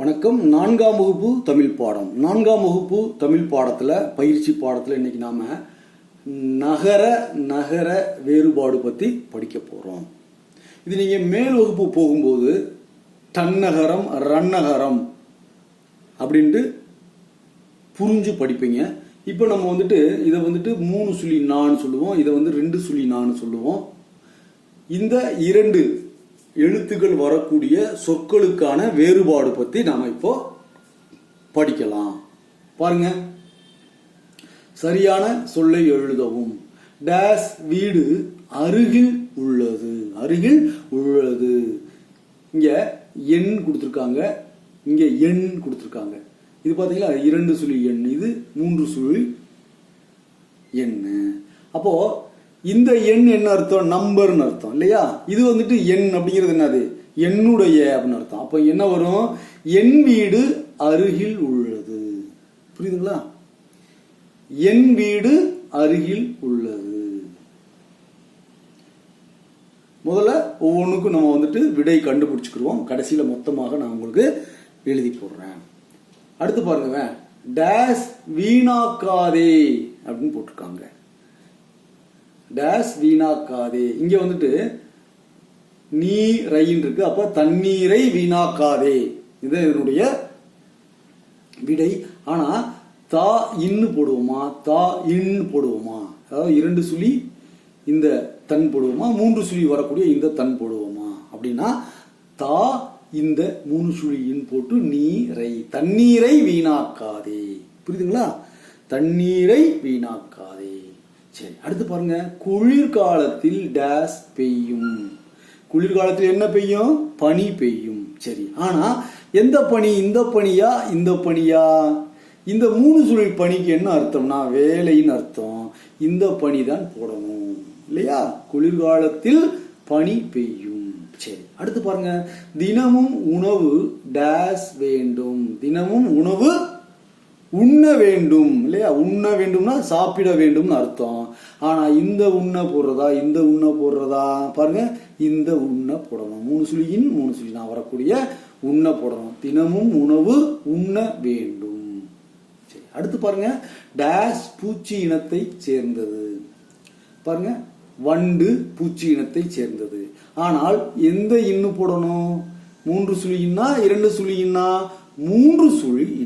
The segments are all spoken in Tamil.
வணக்கம். நான்காம் வகுப்பு தமிழ் பாடம். நான்காம் வகுப்பு தமிழ் பாடத்தில் பயிற்சி பாடத்தில் இன்னைக்கு நாம் நகர நகர வேறுபாடு பற்றி படிக்க போகிறோம் இது நீங்கள் மேல் வகுப்பு போகும்போது தன்னகரம் ரன்னகரம் அப்படின்ட்டு புரிஞ்சு படிப்பீங்க. இப்போ நம்ம வந்துட்டு இதை வந்துட்டு மூணு சுழி நான்னு சொல்லுவோம் இதை வந்து ரெண்டு சுழி நான்னு சொல்லுவோம். இந்த இரண்டு எழுத்துக்கள் வரக்கூடிய சொற்களுக்கான வேறுபாடு பத்தி நாம இப்போ படிக்கலாம். பாருங்க. சரியான சொல்லை எழுதவும். டேஸ் வீடு அருகில் உள்ளது. அருகில் உள்ளது. இங்க எண் கொடுத்துருக்காங்க. இங்க எண் கொடுத்துருக்காங்க. இது பாத்தீங்களா? இரண்டு சுழி எண் இது மூன்று சுழி எண் அப்போ இந்த எண் என்ன அர்த்தம்? நம்பர்னு அர்த்தம் இல்லையா? இது வந்துட்டு எண் அப்படிங்கிறது என்னது? என்னுடைய அப்படின்னு அர்த்தம். அப்போ என்ன வரும்? என் வீடு அருகில் உள்ளது. புரியுதுங்களா? என் வீடு அருகில் உள்ளது. முதல்ல ஒவ்வொன்றுக்கும் நம்ம வந்துட்டு விடை கண்டுபிடிச்சுக்கிடுவோம் கடைசியில மொத்தமாக நான் உங்களுக்கு எழுதி போடுறேன். அடுத்து பாருங்க டேஸ் வீணாக்காதே அப்படின்னு போட்டிருக்காங்க. டேஸ் வீணாக்காதே இங்க வந்துட்டு நீரைன்னு இருக்கு. அப்ப தண்ணீரை வீணாக்காதே இது இதனுடைய விடை. ஆனா தா இன்னு போடுவோமா? தா இன்னு போடுவோமா? அதாவது இரண்டு சுழி இந்த தன் போடுவோமா? மூன்று சுழி வரக்கூடிய இந்த தன் போடுவோமா? அப்படின்னா தா இந்த மூணு சுழியின் போட்டு போட்டு நீரை. தண்ணீரை வீணாக்காதே புரியுதுங்களா? தண்ணீரை வீணாக்காதே சரி அடுத்து பாருங்க குளிர்காலத்தில் டேஸ் பெய்யும். குளிர்காலத்தில் என்ன பெய்யும்? பனி பெய்யும். சரி ஆனா எந்த பனி இந்த பனியா இந்த பனியா? இந்த மூணு சுழல் பனிக்கு என்ன அர்த்தம்னா வேலைன்னு அர்த்தம். இந்த பனி தான் போடணும். இல்லையா? குளிர்காலத்தில் பனி பெய்யும். சரி அடுத்து பாருங்க தினமும் உணவு டேஸ் வேண்டும். தினமும் உணவு உண்ண வேண்டும் இல்லையா? உண்ண வேண்டும்னா சாப்பிட வேண்டும்னு அர்த்தம். ஆனா இந்த உண்ண போடுறதா இந்த உண்ண போடுறதா? பாருங்க இந்த உண்ண போடணும். மூணு சுழியின் மூணு சுழி. நான் வரக்கூடிய உண்ண போடணும். தினமும் உணவு உண்ண வேண்டும். சரி அடுத்து பாருங்க. டேஷ் பூச்சி இனத்தை சேர்ந்தது. பாருங்க வண்டு பூச்சி இனத்தை சேர்ந்தது. ஆனால் எந்த இன்னு போடணும்? மூன்று சுழியின்னா இரண்டு சுழியின்னா மூன்று சுழி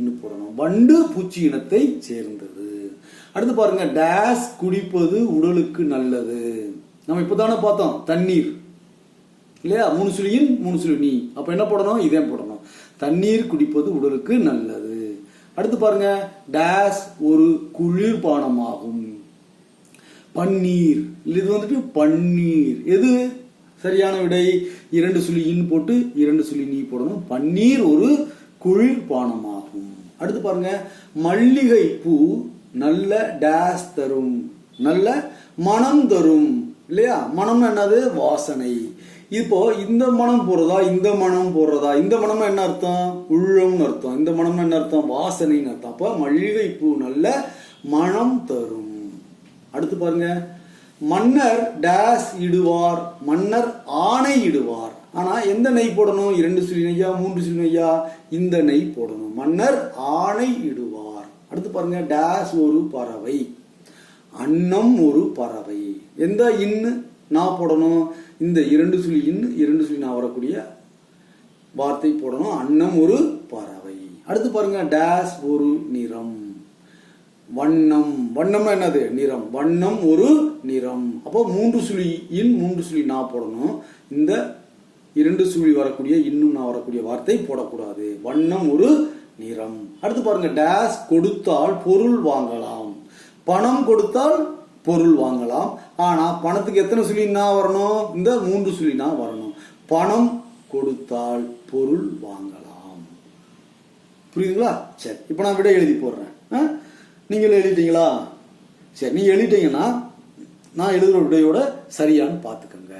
வண்டு பூச்சி இனத்தை சேர்ந்தது. அடுத்து பாருங்க டேஸ் குடிப்பது உடலுக்கு நல்லது. நம்ம இப்பதானே பார்த்தோம் தண்ணீர். இல்லையா? மூணு சுழியின் மூணு சுழி நீ. அப்ப என்ன போடணும்? இதே போடணும். தண்ணீர் குடிப்பது உடலுக்கு நல்லது. அடுத்து பாருங்க டேஸ் ஒரு குளிர்பானமாகும் பன்னீர். இது வந்துட்டு பன்னீர். எது? சரியான விடை. இரண்டு சுழி இன் போட்டு இரண்டு சுழி நீ போடணும். பன்னீர் ஒரு குளிர்பானமாகும் அடுத்து பாருங்க மல்லிகை பூ நல்ல டேஸ் தரும் நல்ல மனம் தரும் இல்லையா? மனம்னா என்னது? வாசனை. இப்போ இந்த மனம் போடுறதா இந்த மனம் போடுறதா இந்த மனம்னா என்ன அர்த்தம்? உள்ளம்னு அர்த்தம். இந்த மனம்னா என்ன அர்த்தம்? வாசனைன்னு அர்த்தம். அப்ப மல்லிகை பூ நல்ல மனம் தரும். அடுத்து பாருங்க மன்னர் டேஸ் இடுவார் மன்னர் ஆணை இடுவார். ஆனால் எந்த நெய் போடணும்? இரண்டு சுழி நெய்யா மூன்று சுழி நெய்யா? இந்த நெய் போடணும். மன்னர் ஆணை இடுவார். அடுத்து பாருங்க டேஸ் ஒரு பறவை. அன்னம் ஒரு பறவை. எந்த இன்னு நான் போடணும்? இந்த இரண்டு சுழி இன்னு இரண்டு சுழி நான் வரக்கூடிய வார்த்தை போடணும். அன்னம் ஒரு பறவை. அடுத்து பாருங்க டேஸ் ஒரு நிறம். வண்ணம். வண்ணம்னா என்னது? நிறம். வண்ணம் ஒரு நிறம். அப்போ மூன்று சுழி இன் மூன்று சுழி நான் போடணும். இந்த இரண்டு சுழி வரக்கூடிய இன்னும் நான் வரக்கூடிய வார்த்தை போடக்கூடாது. வண்ணம் ஒரு நிறம். அடுத்து பாருங்க டேஸ் கொடுத்தால் பொருள் வாங்கலாம். பணம் கொடுத்தால் பொருள் வாங்கலாம். ஆனா பணத்துக்கு எத்தனை சுழினா வரணும்? இந்த மூன்று சுழினா வரணும். பணம் கொடுத்தால் பொருள் வாங்கலாம். புரியுதுங்களா? சரி இப்போ நான் விட எழுதி போடுறேன். ஆ? நீங்களும் எழுதிட்டீங்களா? சரி நீங்க எழுதிட்டீங்கன்னா நான் எழுதுகிற விடையோட சரியான்னு பார்த்துக்கோங்க.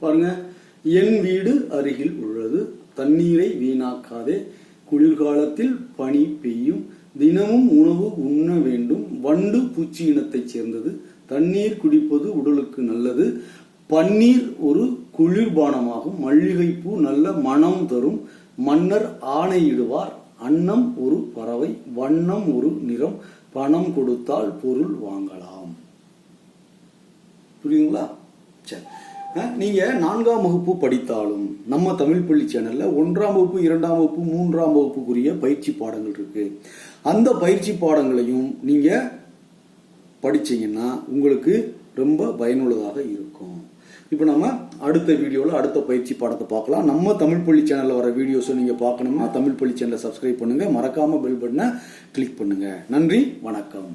பாருங்க. என் வீடு அருகில் உள்ளது. தண்ணீரை வீணாக்காதே. குளிர்காலத்தில் பனி பெய்யும். தினமும் உணவு உண்ண வேண்டும். வண்டு பூச்சி இனத்தைச் சேர்ந்தது. தண்ணீர் குடிப்பது உடலுக்கு நல்லது. பன்னீர் ஒரு குளிர்பானமாகும் மல்லிகைப்பூ நல்ல மனம் தரும். மன்னர் ஆணையிடுவார். அன்னம் ஒரு பறவை வண்ணம் ஒரு நிறம். பணம் கொடுத்தால் பொருள் வாங்கலாம். புரியுதுங்களா? சரி. நீங்கள் நீங்க நான்காம் வகுப்பு படித்தாலும் நம்ம தமிழ் பள்ளி சேனல்ல ஒன்றாம் வகுப்பு இரண்டாம் வகுப்பு மூன்றாம் வகுப்புக்குரிய பயிற்சி பாடங்கள் இருக்கு. அந்த பயிற்சி பாடங்களையும் நீங்க படிச்சீங்கன்னா உங்களுக்கு ரொம்ப பயனுள்ளதாக இருக்கும். இப்போ நம்ம அடுத்த வீடியோவில் அடுத்த பயிற்சி பாடத்தை பார்க்கலாம். நம்ம தமிழ் பள்ளி சேனலில் வர வீடியோஸை நீங்கள் பார்க்கணும்னா தமிழ் பள்ளி சேனலை சப்ஸ்கிரைப் பண்ணுங்கள் மறக்காமல் பெல் பட்டனை கிளிக் பண்ணுங்கள் நன்றி வணக்கம்.